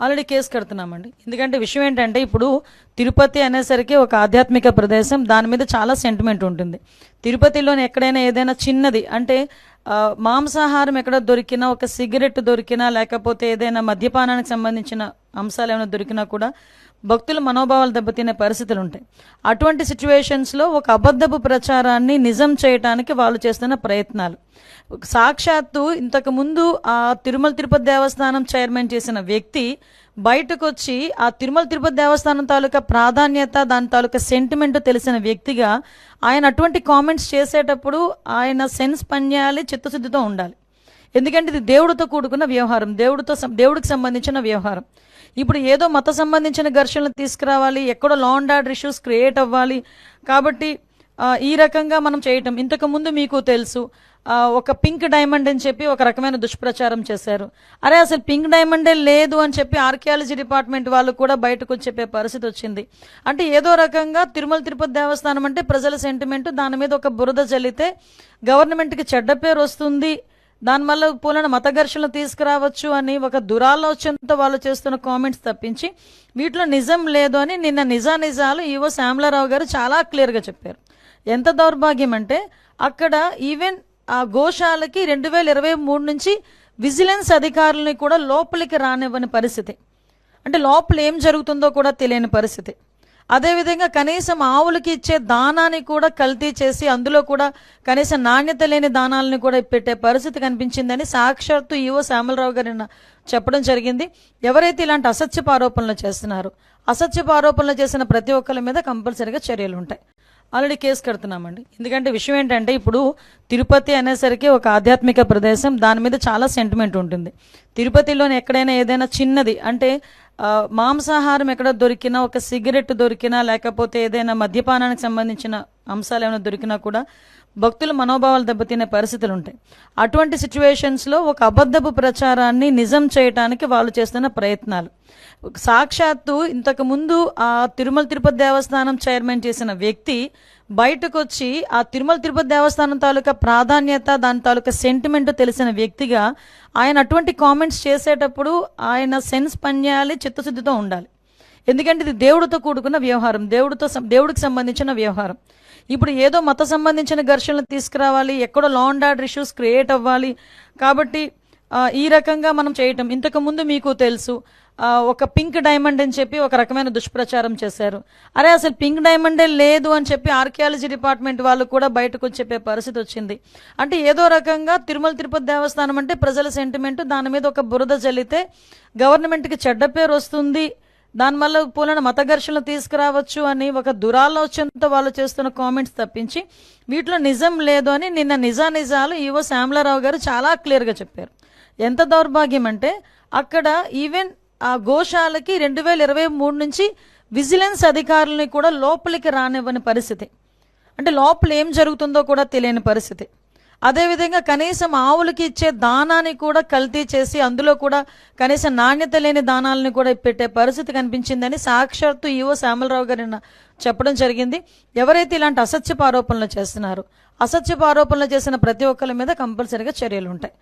Already case కడుతున్నామండి. ఎందుకంటే విషయం ఏంటంటే ఇప్పుడు తిరుపతి అనేసరికి ఒక ఆధ్యాత్మిక ప్రదేశం దాని మీద చాలా సెంటిమెంట్ ఉంటుంది. తిరుపతిలోని ఎక్కడైనా ఏదైనా చిన్నది అంటే మాంసాహారం ఎక్కడ దొరికినా ఒక సిగరెట్ దొరికినా లేకపోతే ఏదైనా మద్యపానానికి సంబంధించిన అంశాలు ఏమైనా దొరికినా కూడా భక్తుల మనోభావాలు దెబ్బతినే పరిస్థితులు ఉంటాయి. అటువంటి సిచ్యువేషన్స్లో ఒక అబద్ధపు ప్రచారాన్ని నిజం చేయటానికి వాళ్ళు చేస్తున్న ప్రయత్నాలు. సాక్షాత్తు ఇంతకు ముందు ఆ తిరుమల తిరుపతి దేవస్థానం చైర్మన్ చేసిన వ్యక్తి బయటకు వచ్చి ఆ తిరుమల తిరుపతి దేవస్థానం తాలూకా ప్రాధాన్యత దాని తాలూకా సెంటిమెంట్ తెలిసిన వ్యక్తిగా ఆయన అటువంటి కామెంట్స్ చేసేటప్పుడు ఆయన సెన్స్ పనిచేయాలి చిత్తశుద్ధితో ఉండాలి. ఎందుకంటే ఇది దేవుడితో కూడుకున్న వ్యవహారం దేవుడితో దేవుడికి సంబంధించిన వ్యవహారం. ఇప్పుడు ఏదో మత సంబంధించిన ఘర్షణలు తీసుకురావాలి ఎక్కడో law and order issues create అవ్వాలి. కాబట్టి ఈ రకంగా మనం చేయటం. ఇంతకు ముందు మీకు తెలుసు ఒక పింక్ డైమండ్ అని చెప్పి ఒక రకమైన దుష్ప్రచారం చేశారు. అరే అసలు పింక్ డైమండే లేదు అని చెప్పి ఆర్కియాలజీ డిపార్ట్మెంట్ వాళ్ళు కూడా బయటకు చెప్పే పరిస్థితి వచ్చింది. అంటే ఏదో రకంగా తిరుమల తిరుపతి దేవస్థానం అంటే ప్రజల సెంటిమెంట్ దాని మీద ఒక బురద చల్లితే గవర్నమెంట్కి చెడ్డ పేరు వస్తుంది. దానివల్ల పూలన మత ఘర్షణలు తీసుకురావచ్చు అని ఒక దురాలోచనతో వాళ్ళు చేస్తున్న కామెంట్స్ తప్పించి వీటిలో నిజం లేదు అని నిన్న నిజా నిజాలు ఈవో శ్యామలారావు గారు చాలా క్లియర్గా చెప్పారు. ఎంత దౌర్భాగ్యం అంటే అక్కడ ఈవెన్ ఆ గోశాలకి రెండు వేల ఇరవై మూడు నుంచి విజిలెన్స్ అధికారులని కూడా లోపలికి రానివ్వని పరిస్థితి. అంటే లోపల ఏం జరుగుతుందో కూడా తెలియని పరిస్థితి. అదేవిధంగా కనీసం ఆవులకి ఇచ్చే దానాన్ని కూడా కల్తీ చేసి అందులో కూడా కనీసం నాణ్యత లేని దానాలను కూడా పెట్టే పరిస్థితి కనిపించిందని సాక్షాత్తు ఈవో శ్యామలరావు గారు చెప్పడం జరిగింది. ఎవరైతే ఇలాంటి అసత్యపు ఆరోపణలు చేస్తున్నారో అసత్యపు ఆరోపణలు చేసిన ప్రతి ఒక్కరి మీద కంపల్సరీగా చర్యలు ఉంటాయి. ఆల్రెడీ కేసు కడుతున్నామండి. ఎందుకంటే విషయం ఏంటంటే ఇప్పుడు తిరుపతి అనేసరికి ఒక ఆధ్యాత్మిక ప్రదేశం దాని మీద చాలా సెంటిమెంట్ ఉంటుంది. తిరుపతిలోని ఎక్కడైనా ఏదైనా చిన్నది అంటే మాంసాహారం ఎక్కడ దొరికినా ఒక సిగరెట్ దొరికినా లేకపోతే ఏదైనా మద్యపానానికి సంబంధించిన అంశాలు ఏమైనా దొరికినా కూడా భక్తుల మనోభావాలు దెబ్బతినే పరిస్థితులు ఉంటాయి అటువంటి సిచ్యువేషన్స్లో ఒక అబద్ధపు ప్రచారాన్ని నిజం చేయటానికి వాళ్ళు చేస్తున్న ప్రయత్నాలు. సాక్షాత్తు ఇంతకు ముందు ఆ తిరుమల తిరుపతి దేవస్థానం చైర్మన్ చేసిన వ్యక్తి బయటకు వచ్చి ఆ తిరుమల తిరుపతి దేవస్థానం తాలూకా ప్రాధాన్యత దాని తాలూకా సెంటిమెంట్ తెలిసిన వ్యక్తిగా ఆయన అటువంటి కామెంట్స్ చేసేటప్పుడు ఆయన సెన్స్ పనిచేయాలి చిత్తశుద్ధితో ఉండాలి. ఎందుకంటే ఇది దేవుడితో కూడుకున్న వ్యవహారం. దేవుడితో సం- దేవుడికి సంబంధించిన వ్యవహారం. ఇప్పుడు ఏదో మత సంబంధించిన ఘర్షణలు తీసుకురావాలి ఎక్కడో లాండ్ ఆర్డర్ ఇష్యూస్ క్రియేట్ అవ్వాలి. కాబట్టి ఈ రకంగా మనం చేయటం. ఇంతకు ముందు మీకు తెలుసు ఒక పింక్ డైమండ్ అని చెప్పి ఒక రకమైన దుష్ప్రచారం చేశారు. అరే అసలు పింక్ డైమండే లేదు అని చెప్పి ఆర్కియాలజీ డిపార్ట్మెంట్ వాళ్ళు కూడా బయటకు చెప్పే పరిస్థితి వచ్చింది. అంటే ఏదో రకంగా తిరుమల తిరుపతి దేవస్థానం అంటే ప్రజల సెంటిమెంట్ దాని మీద ఒక బురద చల్లితే గవర్నమెంట్కి చెడ్డ పేరు వస్తుంది దానివల్ల పోలన మత ఘర్షణలు తీసుకురావచ్చు అని ఒక దురాలోచనతో వాళ్ళు చేస్తున్న కామెంట్స్ తప్పించి వీటిలో నిజం లేదు అని నిన్న నిజా నిజాలు ఈవో శ్యామలారావు గారు చాలా క్లియర్గా చెప్పారు. ఎంత దౌర్భాగ్యం అంటే అక్కడ ఈవెన్ ఆ గోశాలకి రెండు వేల ఇరవై మూడు నుంచి విజిలెన్స్ అధికారులని కూడా లోపలికి రానివ్వని పరిస్థితి. అంటే లోపల ఏం జరుగుతుందో కూడా తెలియని పరిస్థితి. అదేవిధంగా కనీసం ఆవులకి ఇచ్చే దానాన్ని కూడా కల్తీ చేసి అందులో కూడా కనీసం నాణ్యత లేని దానాలను కూడా పెట్టే పరిస్థితి కనిపించిందని సాక్షాత్తు ఈవో శ్యామలరావు గారు చెప్పడం జరిగింది. ఎవరైతే ఇలాంటి అసత్యపు ఆరోపణలు చేస్తున్నారో అసత్యపు ఆరోపణలు చేసిన ప్రతి ఒక్కరి మీద కంపల్సరీగా చర్యలు ఉంటాయి